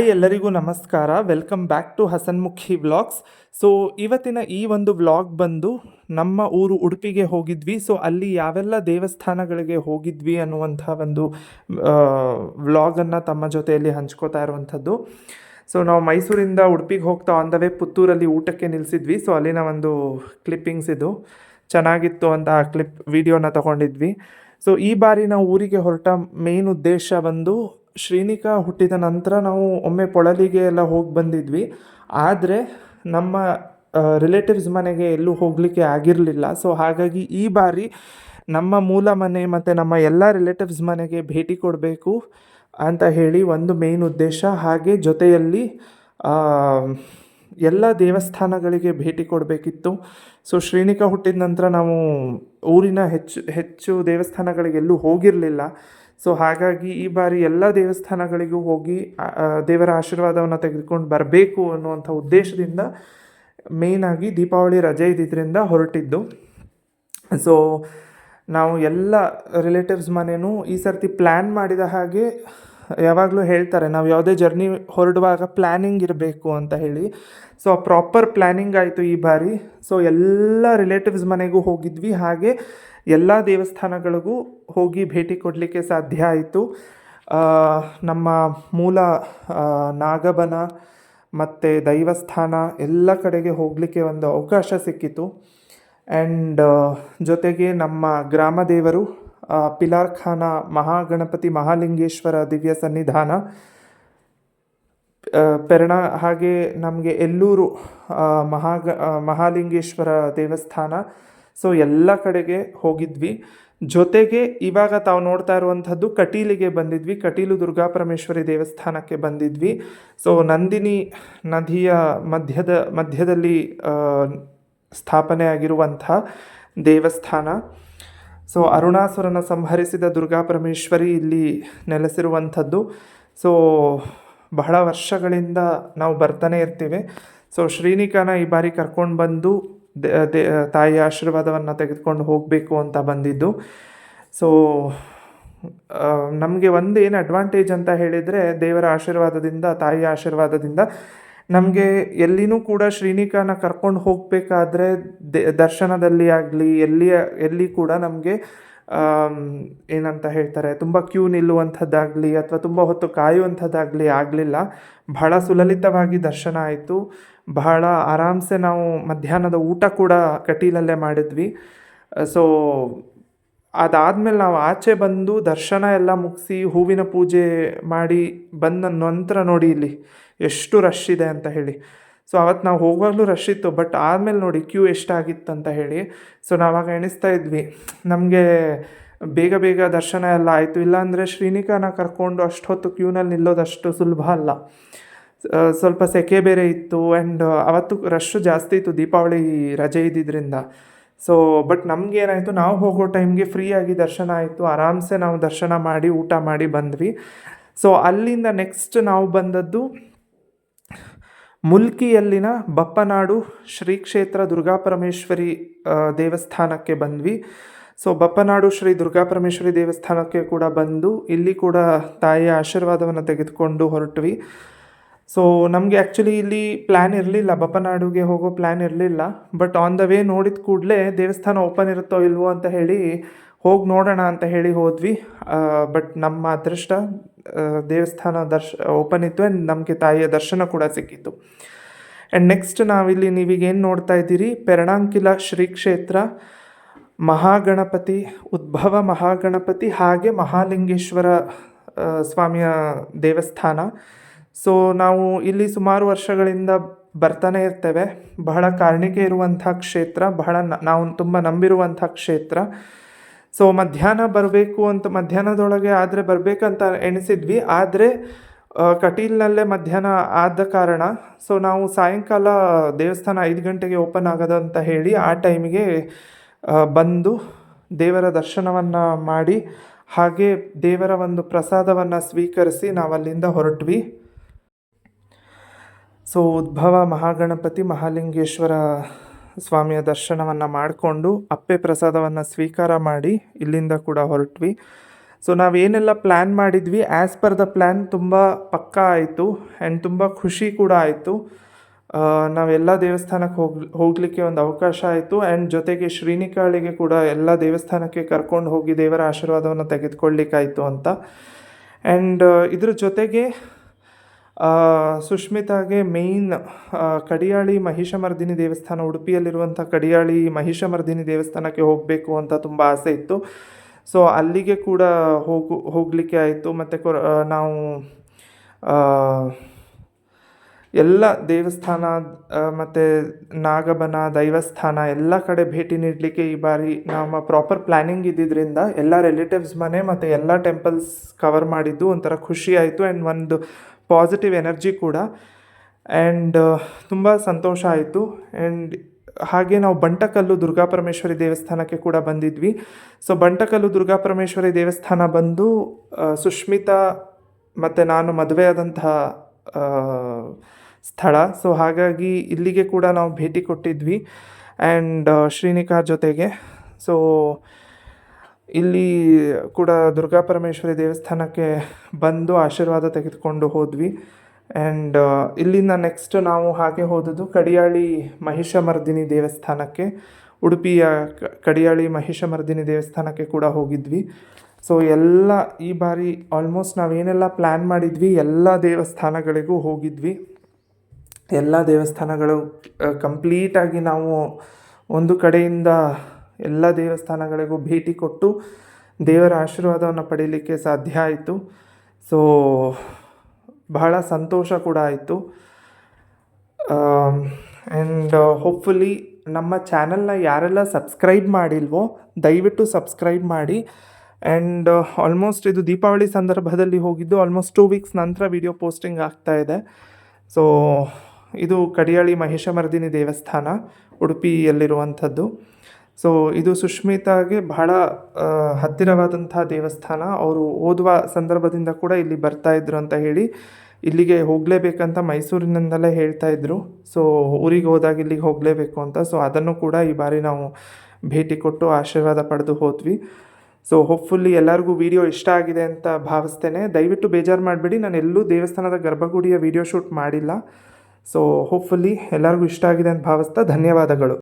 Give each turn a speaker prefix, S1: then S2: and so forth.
S1: Hi ಎಲ್ಲರಿಗೂ ನಮಸ್ಕಾರ. Welcome back to Hasanmukhi vlogs so ಇವತ್ತಿನ ಈ ಒಂದು ವ್ಲಾಗ್ ಬಂದು ನಮ್ಮ ಊರು ಉಡುಪಿಗೆ ಹೋಗಿದ್ವಿ. ಸೊ ಅಲ್ಲಿ ಯಾವೆಲ್ಲ ದೇವಸ್ಥಾನಗಳಿಗೆ ಹೋಗಿದ್ವಿ ಅನ್ನುವಂಥ ಒಂದು ವ್ಲಾಗನ್ನು ತಮ್ಮ ಜೊತೆಯಲ್ಲಿ ಹಂಚ್ಕೋತಾ ಇರುವಂಥದ್ದು. ಸೊ ನಾವು ಮೈಸೂರಿಂದ ಉಡುಪಿಗೆ ಹೋಗ್ತಾ ಆನ್ ದ ವೇ ಪುತ್ತೂರಲ್ಲಿ ಊಟಕ್ಕೆ ನಿಲ್ಲಿಸಿದ್ವಿ ಸೊ ಅಲ್ಲಿನ ಒಂದು ಕ್ಲಿಪ್ಪಿಂಗ್ಸ್ ಇದು. ಚೆನ್ನಾಗಿತ್ತು ಅಂತ ಆ ಕ್ಲಿಪ್ ವಿಡಿಯೋನ ತಗೊಂಡಿದ್ವಿ. ಸೊ ಈ ಬಾರಿ ನಾವು ಊರಿಗೆ ಹೊರಟ ಮೇನ್ ಉದ್ದೇಶ ಬಂದು ಶ್ರೀನಿಕಾ ಹುಟ್ಟಿದ ನಂತರ ನಾವು ಒಮ್ಮೆ ಪೊಳಲಿಗೆ ಎಲ್ಲ ಹೋಗಿ ಬಂದಿದ್ವಿ. ಆದರೆ ನಮ್ಮ ರಿಲೇಟಿವ್ಸ್ ಮನೆಗೆ ಎಲ್ಲೂ ಹೋಗಲಿಕ್ಕೆ ಆಗಿರಲಿಲ್ಲ. ಸೊ ಹಾಗಾಗಿ ಈ ಬಾರಿ ನಮ್ಮ ಮೂಲ ಮನೆ ಮತ್ತು ನಮ್ಮ ಎಲ್ಲ ರಿಲೇಟಿವ್ಸ್ ಮನೆಗೆ ಭೇಟಿ ಕೊಡಬೇಕು ಅಂತ ಹೇಳಿ ಒಂದು ಮೇನ್ ಉದ್ದೇಶ. ಹಾಗೆ ಜೊತೆಯಲ್ಲಿ ಎಲ್ಲ ದೇವಸ್ಥಾನಗಳಿಗೆ ಭೇಟಿ ಕೊಡಬೇಕಿತ್ತು. ಸೊ ಶ್ರೀನಿಕ ಹುಟ್ಟಿದ ನಂತರ ನಾವು ಊರಿನ ಹೆಚ್ಚು ಹೆಚ್ಚು ದೇವಸ್ಥಾನಗಳಿಗೆಲ್ಲೂ ಹೋಗಿರಲಿಲ್ಲ. ಸೊ ಹಾಗಾಗಿ ಈ ಬಾರಿ ಎಲ್ಲ ದೇವಸ್ಥಾನಗಳಿಗೂ ಹೋಗಿ ದೇವರ ಆಶೀರ್ವಾದವನ್ನು ತೆಗೆದುಕೊಂಡು ಬರಬೇಕು ಅನ್ನುವಂಥ ಉದ್ದೇಶದಿಂದ ಮೇಯ್ನಾಗಿ ದೀಪಾವಳಿ ರಜೆ ಇದ್ದಿದ್ದರಿಂದ ಹೊರಟಿದ್ದು. ಸೊ ನಾವು ಎಲ್ಲ ರಿಲೇಟಿವ್ಸ್ ಮನೆಯೂ ಈ ಸರ್ತಿ ಪ್ಲ್ಯಾನ್ ಮಾಡಿದ ಹಾಗೆ ಯಾವಾಗಲೂ ಹೇಳ್ತಾರೆ, ನಾವು ಯಾವುದೇ ಜರ್ನಿ ಹೊರಡುವಾಗ ಪ್ಲ್ಯಾನಿಂಗ್ ಇರಬೇಕು ಅಂತ ಹೇಳಿ. ಸೊ ಪ್ರಾಪರ್ ಪ್ಲ್ಯಾನಿಂಗ್ ಆಯಿತು ಈ ಬಾರಿ. ಸೊ ಎಲ್ಲ ರಿಲೇಟಿವ್ಸ್ ಮನೆಗೂ ಹೋಗಿದ್ವಿ. ಹಾಗೆ ಎಲ್ಲ ದೇವಸ್ಥಾನಗಳಿಗೂ ಹೋಗಿ ಭೇಟಿ ಕೊಡಲಿಕ್ಕೆ ಸಾಧ್ಯ ಆಯಿತು. ನಮ್ಮ ಮೂಲ ನಾಗಬನ ಮತ್ತು ದೈವಸ್ಥಾನ ಎಲ್ಲ ಕಡೆಗೆ ಹೋಗಲಿಕ್ಕೆ ಒಂದು ಅವಕಾಶ ಸಿಕ್ಕಿತು. ಆ್ಯಂಡ್ ಜೊತೆಗೆ ನಮ್ಮ ಗ್ರಾಮ ದೇವರು ಪಿಲಾರ್ಖಾನ ಪಿಲಾರ್ ಖಾನ ಮಹಾಗಣಪತಿ ಮಹಾಲಿಂಗೇಶ್ವರ ದಿವ್ಯ ಸನ್ನಿಧಾನ ಪೆರಣ ಹಾಗೆ ನಮಗೆ ಎಲ್ಲೂರು ಮಹಾಗ ಮಹಾಲಿಂಗೇಶ್ವರ ದೇವಸ್ಥಾನ ಸೊ ಎಲ್ಲ ಕಡೆಗೆ ಹೋಗಿದ್ವಿ. ಜೊತೆಗೆ ಇವಾಗ ತಾವು ನೋಡ್ತಾ ಇರುವಂಥದ್ದು ಕಟೀಲಿಗೆ ಬಂದಿದ್ವಿ. ಕಟೀಲು ದುರ್ಗಾಪರಮೇಶ್ವರಿ ದೇವಸ್ಥಾನಕ್ಕೆ ಬಂದಿದ್ವಿ. ಸೊ ನಂದಿನಿ ನದಿಯ ಮಧ್ಯದ, ಮಧ್ಯದಲ್ಲಿ ಸ್ಥಾಪನೆ ಆಗಿರುವಂಥ ದೇವಸ್ಥಾನ. ಸೊ ಅರುಣಾಸುರನ ಸಂಹರಿಸಿದ ದುರ್ಗಾಪರಮೇಶ್ವರಿ ಇಲ್ಲಿ ನೆಲೆಸಿರುವಂಥದ್ದು. ಸೊ ಬಹಳ ವರ್ಷಗಳಿಂದ ನಾವು ಬರ್ತಾನೆ ಇರ್ತೀವಿ. ಸೊ ಶ್ರೀನಿಕಾನ ಈ ಬಾರಿ ಕರ್ಕೊಂಡು ಬಂದು ತಾಯಿಯ ಆಶೀರ್ವಾದವನ್ನು ತೆಗೆದುಕೊಂಡು ಹೋಗಬೇಕು ಅಂತ ಬಂದಿದ್ದು. ಸೊ ನಮಗೆ ಒಂದು ಏನು ಅಡ್ವಾಂಟೇಜ್ ಅಂತ ಹೇಳಿದರೆ ದೇವರ ಆಶೀರ್ವಾದದಿಂದ, ತಾಯಿಯ ಆಶೀರ್ವಾದದಿಂದ ನಮಗೆ ಎಲ್ಲಿನೂ ಕೂಡ ಶ್ರೀನಿಕಾನ ಕರ್ಕೊಂಡು ಹೋಗಬೇಕಾದ್ರೆ ದರ್ಶನದಲ್ಲಿ ಆಗಲಿ, ಎಲ್ಲಿಯ, ಎಲ್ಲಿ ಕೂಡ ನಮಗೆ ಏನಂತ ಹೇಳ್ತಾರೆ, ತುಂಬ ಕ್ಯೂ ನಿಲ್ಲುವಂಥದ್ದಾಗಲಿ ಅಥವಾ ತುಂಬ ಹೊತ್ತು ಕಾಯುವಂಥದ್ದಾಗಲಿ ಆಗಲಿಲ್ಲ. ಬಹಳ ಸುಲಲಿತವಾಗಿ ದರ್ಶನ ಆಯಿತು. ಬಹಳ ಆರಾಮ್ಸೆ ನಾವು ಮಧ್ಯಾಹ್ನದ ಊಟ ಕೂಡ ಕಟೀಲಲ್ಲೇ ಮಾಡಿದ್ವಿ. ಸೊ, ಅದಾದಮೇಲೆ ನಾವು ಆಚೆ ಬಂದು ದರ್ಶನ ಎಲ್ಲ ಮುಗಿಸಿ ಹೂವಿನ ಪೂಜೆ ಮಾಡಿ ಬಂದ ನಂತರ ನೋಡಿ ಇಲ್ಲಿ ಎಷ್ಟು ರಶ್ ಇದೆ ಅಂತ ಹೇಳಿ. ಸೊ ಅವತ್ತು ನಾವು ಹೋಗುವಾಗಲೂ ರಶ್ ಇತ್ತು ಬಟ್ ಆದಮೇಲೆ ನೋಡಿ ಕ್ಯೂ ಎಷ್ಟಾಗಿತ್ತು ಅಂತ ಹೇಳಿ ಸೊ ನಾವಾಗ ಎಣಿಸ್ತಾ ಇದ್ವಿ. ನಮಗೆ ಬೇಗ ಬೇಗ ದರ್ಶನ ಎಲ್ಲ ಆಯಿತು. ಇಲ್ಲಾಂದರೆ ಶ್ರೀನಿಕಾನ ಕರ್ಕೊಂಡು ಅಷ್ಟೊತ್ತು ಕ್ಯೂನಲ್ಲಿ ನಿಲ್ಲೋದಷ್ಟು ಸುಲಭ ಅಲ್ಲ. ಸ್ವಲ್ಪ ಸೆಕೆ ಬೇರೆ ಇತ್ತು ಆ್ಯಂಡ್ ಅವತ್ತು ರಶ್ಶು ಜಾಸ್ತಿ ಇತ್ತು ದೀಪಾವಳಿ ರಜೆ ಇದ್ದಿದ್ದರಿಂದ ಸೊ ಬಟ್ ನಮಗೇನಾಯಿತು ನಾವು ಹೋಗೋ ಟೈಮ್ಗೆ ಫ್ರೀಯಾಗಿ ದರ್ಶನ ಆಯಿತು. ಆರಾಮ್ಸೆ ನಾವು ದರ್ಶನ ಮಾಡಿ, ಊಟ ಮಾಡಿ ಬಂದ್ವಿ. ಸೊ ಅಲ್ಲಿಂದ ನೆಕ್ಸ್ಟ್ ನಾವು ಬಂದದ್ದು ಮುಲ್ಕಿಯಲ್ಲಿನ ಬಪ್ಪನಾಡು ಶ್ರೀ ಕ್ಷೇತ್ರ ದುರ್ಗಾಪರಮೇಶ್ವರಿ ದೇವಸ್ಥಾನಕ್ಕೆ ಬಂದ್ವಿ. ಸೊ ಬಪ್ಪನಾಡು ಶ್ರೀ ದುರ್ಗಾಪರಮೇಶ್ವರಿ ದೇವಸ್ಥಾನಕ್ಕೆ ಕೂಡ ಬಂದು, ಇಲ್ಲಿ ಕೂಡ ತಾಯಿಯ ಆಶೀರ್ವಾದವನ್ನು ತೆಗೆದುಕೊಂಡು ಹೊರಟ್ವಿ. ಸೊ ನಮಗೆ ಆ್ಯಕ್ಚುಲಿ ಇಲ್ಲಿ ಪ್ಲ್ಯಾನ್ ಇರಲಿಲ್ಲ, ಬಪ್ಪನಾಡುಗೆ ಹೋಗೋ ಪ್ಲ್ಯಾನ್ ಇರಲಿಲ್ಲ. ಬಟ್ ಆನ್ ದ ವೇ ನೋಡಿದ ಕೂಡಲೇ ದೇವಸ್ಥಾನ ಓಪನ್ ಇರುತ್ತೋ ಇಲ್ವೋ ಅಂತ ಹೇಳಿ ಹೋಗಿ ನೋಡೋಣ ಅಂತ ಹೇಳಿ ಹೋದ್ವಿ. ಬಟ್ ನಮ್ಮ ಅದೃಷ್ಟ ದೇವಸ್ಥಾನ ದರ್ಶ ಓಪನ್ ಇತ್ತು ಆ್ಯಂಡ್ ನಮಗೆ ತಾಯಿಯ ದರ್ಶನ ಕೂಡ ಸಿಕ್ಕಿತ್ತು. ಆ್ಯಂಡ್ ನೆಕ್ಸ್ಟ್ ನಾವಿಲ್ಲಿ ನೀವೀಗೇನು ನೋಡ್ತಾ ಇದ್ದೀರಿ? ಪೆರಣಾಂಕಿಲ ಶ್ರೀ ಕ್ಷೇತ್ರ ಮಹಾಗಣಪತಿ, ಉದ್ಭವ ಮಹಾಗಣಪತಿ ಹಾಗೆ ಮಹಾಲಿಂಗೇಶ್ವರ ಸ್ವಾಮಿಯ ದೇವಸ್ಥಾನ. ಸೊ ನಾವು ಇಲ್ಲಿ ಸುಮಾರು ವರ್ಷಗಳಿಂದ ಬರ್ತಾನೆ ಇರ್ತೇವೆ. ಬಹಳ ಕಾರಣಿಕೆ ಇರುವಂಥ ಕ್ಷೇತ್ರ, ಬಹಳ ನಾವು ತುಂಬ ನಂಬಿರುವಂಥ ಕ್ಷೇತ್ರ. ಸೊ ಮಧ್ಯಾಹ್ನ ಬರಬೇಕು ಅಂತ, ಮಧ್ಯಾಹ್ನದೊಳಗೆ ಆದರೆ ಬರಬೇಕಂತ ಎಣಿಸಿದ್ವಿ. ಆದರೆ ಕಟೀಲ್ನಲ್ಲೇ ಮಧ್ಯಾಹ್ನ ಆದ ಕಾರಣ ಸೊ ನಾವು ಸಾಯಂಕಾಲ ದೇವಸ್ಥಾನ ಐದು ಗಂಟೆಗೆ ಓಪನ್ ಆಗೋದು ಅಂತ ಹೇಳಿ ಆ ಟೈಮಿಗೆ ಬಂದು ದೇವರ ದರ್ಶನವನ್ನು ಮಾಡಿ, ಹಾಗೆ ದೇವರ ಒಂದು ಪ್ರಸಾದವನ್ನು ಸ್ವೀಕರಿಸಿ ನಾವು ಅಲ್ಲಿಂದ ಹೊರಟ್ವಿ. ಸೊ ಉದ್ಭವ ಮಹಾಗಣಪತಿ ಮಹಾಲಿಂಗೇಶ್ವರ ಸ್ವಾಮಿಯ ದರ್ಶನವನ್ನು ಮಾಡಿಕೊಂಡು ಅಪ್ಪೆ ಪ್ರಸಾದವನ್ನು ಸ್ವೀಕಾರ ಮಾಡಿ ಇಲ್ಲಿಂದ ಕೂಡ ಹೊರಟ್ವಿ. ಸೊ ನಾವೇನೆಲ್ಲ ಪ್ಲ್ಯಾನ್ ಮಾಡಿದ್ವಿ ಆ್ಯಸ್ ಪರ್ ದ ಪ್ಲ್ಯಾನ್ ತುಂಬ ಪಕ್ಕಾ ಆಯಿತು ಆ್ಯಂಡ್ ತುಂಬ ಖುಷಿ ಕೂಡ ಆಯಿತು. ನಾವೆಲ್ಲ ದೇವಸ್ಥಾನಕ್ಕೆ ಹೋಗ್, ಹೋಗಲಿಕ್ಕೆ ಒಂದು ಅವಕಾಶ ಆಯಿತು ಆ್ಯಂಡ್ ಜೊತೆಗೆ ಶ್ರೀನಿಕಾಳಿಗೆ ಕೂಡ ಎಲ್ಲ ದೇವಸ್ಥಾನಕ್ಕೆ ಕರ್ಕೊಂಡು ಹೋಗಿ ದೇವರ ಆಶೀರ್ವಾದವನ್ನು ತೆಗೆದುಕೊಳ್ಳಿಕ್ಕಾಯಿತು ಅಂತ. ಆ್ಯಂಡ್ ಇದ್ರ ಜೊತೆಗೆ ಆ, ಸುಷ್ಮಿತಾಗೆ ಮೇಯ್ನ್ ಕಡಿಯಾಳಿ ಮಹಿಷಮರ್ದಿನಿ ದೇವಸ್ಥಾನ ಉಡುಪಿಯಲ್ಲಿರುವಂಥ ಕಡಿಯಾಳಿ ಮಹಿಷಮರ್ದಿನಿ ದೇವಸ್ಥಾನಕ್ಕೆ ಹೋಗಬೇಕು ಅಂತ ತುಂಬ ಆಸೆ ಇತ್ತು. ಸೊ ಅಲ್ಲಿಗೆ ಕೂಡ ಹೋಗು ಹೋಗಲಿಕ್ಕೆ ಆಯಿತು. ಮತ್ತು ಕೊ ನಾವು ಎಲ್ಲ ದೇವಸ್ಥಾನ ಮತ್ತು ನಾಗಬನ ದೈವಸ್ಥಾನ ಎಲ್ಲ ಕಡೆ ಭೇಟಿ ನೀಡಲಿಕ್ಕೆ ಈ ಬಾರಿ ನಮ್ಮ ಪ್ರಾಪರ್ ಪ್ಲ್ಯಾನಿಂಗ್ ಇದ್ದಿದ್ದರಿಂದ ಎಲ್ಲ ರಿಲೇಟಿವ್ಸ್ ಮನೆ ಮತ್ತು ಎಲ್ಲ ಟೆಂಪಲ್ಸ್ ಕವರ್ ಮಾಡಿದ್ದು ಒಂಥರ ಖುಷಿ ಆಯಿತು. ಆ್ಯಂಡ್ ಒಂದು ಪಾಸಿಟಿವ್ ಎನರ್ಜಿ ಕೂಡ. ಆ್ಯಂಡ್ ತುಂಬ ಸಂತೋಷ ಆಯಿತು. ಆ್ಯಂಡ್ ಹಾಗೆ ನಾವು ಬಂಟಕಲ್ಲು ದುರ್ಗಾಪರಮೇಶ್ವರಿ ದೇವಸ್ಥಾನಕ್ಕೆ ಕೂಡ ಬಂದಿದ್ವಿ. ಸೊ ಬಂಟಕಲ್ಲು ದುರ್ಗಾಪರಮೇಶ್ವರಿ ದೇವಸ್ಥಾನ ಬಂದು ಸುಷ್ಮಿತಾ ಮತ್ತು ನಾನು ಮದುವೆ ಆದಂತಹ ಸ್ಥಳ. ಸೊ ಹಾಗಾಗಿ ಇಲ್ಲಿಗೆ ಕೂಡ ನಾವು ಭೇಟಿ ಕೊಟ್ಟಿದ್ವಿ. ಆ್ಯಂಡ್ ಶ್ರೀನಿಕಾ ಜೊತೆಗೆ. ಸೊ ಇಲ್ಲಿ ಕೂಡ ದುರ್ಗಾ ಪರಮೇಶ್ವರಿ ದೇವಸ್ಥಾನಕ್ಕೆ ಬಂದು ಆಶೀರ್ವಾದ ತೆಗೆದುಕೊಂಡು ಹೋದ್ವಿ. ಆ್ಯಂಡ್ ಇಲ್ಲಿಂದ ನೆಕ್ಸ್ಟ್ ನಾವು ಹಾಗೆ ಹೋದದ್ದು ಕಡಿಯಾಳಿ ಮಹಿಷಮರ್ದಿನಿ ದೇವಸ್ಥಾನಕ್ಕೆ. ಉಡುಪಿಯ ಕಡಿಯಾಳಿ ಮಹಿಷಮರ್ದಿನಿ ದೇವಸ್ಥಾನಕ್ಕೆ ಕೂಡ ಹೋಗಿದ್ವಿ. ಸೊ ಎಲ್ಲ ಈ ಬಾರಿ ಆಲ್ಮೋಸ್ಟ್ ನಾವೇನೆಲ್ಲ ಪ್ಲ್ಯಾನ್ ಮಾಡಿದ್ವಿ, ಎಲ್ಲ ದೇವಸ್ಥಾನಗಳಿಗೂ ಹೋಗಿದ್ವಿ. ಎಲ್ಲ ದೇವಸ್ಥಾನಗಳು ಕಂಪ್ಲೀಟಾಗಿ ನಾವು ಒಂದು ಕಡೆಯಿಂದ ಎಲ್ಲ ದೇವಸ್ಥಾನಗಳಿಗೂ ಭೇಟಿ ಕೊಟ್ಟು ದೇವರ ಆಶೀರ್ವಾದವನ್ನು ಪಡೀಲಿಕ್ಕೆ ಸಾಧ್ಯ ಆಯಿತು. ಸೊ ಬಹಳ ಸಂತೋಷ ಕೂಡ ಆಯಿತು. ಆ್ಯಂಡ್ ಹೋಪ್ಫುಲಿ ನಮ್ಮ ಚಾನಲ್ನ ಯಾರೆಲ್ಲ ಸಬ್ಸ್ಕ್ರೈಬ್ ಮಾಡಿಲ್ವೋ, ದಯವಿಟ್ಟು ಸಬ್ಸ್ಕ್ರೈಬ್ ಮಾಡಿ. ಆ್ಯಂಡ್ ಆಲ್ಮೋಸ್ಟ್ ಇದು ದೀಪಾವಳಿ ಸಂದರ್ಭದಲ್ಲಿ ಹೋಗಿದ್ದು ಆಲ್ಮೋಸ್ಟ್ ಟೂ ವೀಕ್ಸ್ ನಂತರ ವಿಡಿಯೋ ಪೋಸ್ಟಿಂಗ್ ಆಗ್ತಾ ಇದೆ. ಸೊ ಇದು ಕಡಿಯಾಳಿ ಮಹಿಷಮರ್ದಿನಿ ದೇವಸ್ಥಾನ, ಉಡುಪಿಯಲ್ಲಿರುವಂಥದ್ದು. ಸೊ ಇದು ಸುಷ್ಮಿತಾಗೆ ಬಹಳ ಹತ್ತಿರವಾದಂಥ ದೇವಸ್ಥಾನ. ಅವರು ಓದುವ ಸಂದರ್ಭದಿಂದ ಕೂಡ ಇಲ್ಲಿ ಬರ್ತಾ ಇದ್ರು ಅಂತ ಹೇಳಿ ಇಲ್ಲಿಗೆ ಹೋಗಲೇಬೇಕಂತ ಮೈಸೂರಿನಿಂದಲೇ ಹೇಳ್ತಾ ಇದ್ರು. ಸೊ ಊರಿಗೆ ಹೋದಾಗ ಇಲ್ಲಿಗೆ ಹೋಗಲೇಬೇಕು ಅಂತ. ಸೊ ಅದನ್ನು ಕೂಡ ಈ ಬಾರಿ ನಾವು ಭೇಟಿ ಕೊಟ್ಟು ಆಶೀರ್ವಾದ ಪಡೆದು ಹೋದ್ವಿ. ಸೊ ಹೋಪ್ಫುಲ್ಲಿ ಎಲ್ಲರಿಗೂ ವಿಡಿಯೋ ಇಷ್ಟ ಆಗಿದೆ ಅಂತ ಭಾವಿಸ್ತೇನೆ. ದಯವಿಟ್ಟು ಬೇಜಾರು ಮಾಡಬೇಡಿ. ನಾನು ಎಲ್ಲೂ ದೇವಸ್ಥಾನದ ಗರ್ಭಗುಡಿಯ ವಿಡಿಯೋ ಶೂಟ್ ಮಾಡಿಲ್ಲ. ಸೊ ಹೋಪ್ಫುಲ್ಲಿ ಎಲ್ಲರಿಗೂ ಇಷ್ಟ ಆಗಿದೆ ಅಂತ ಭಾವಿಸ್ತಾ ಧನ್ಯವಾದಗಳು.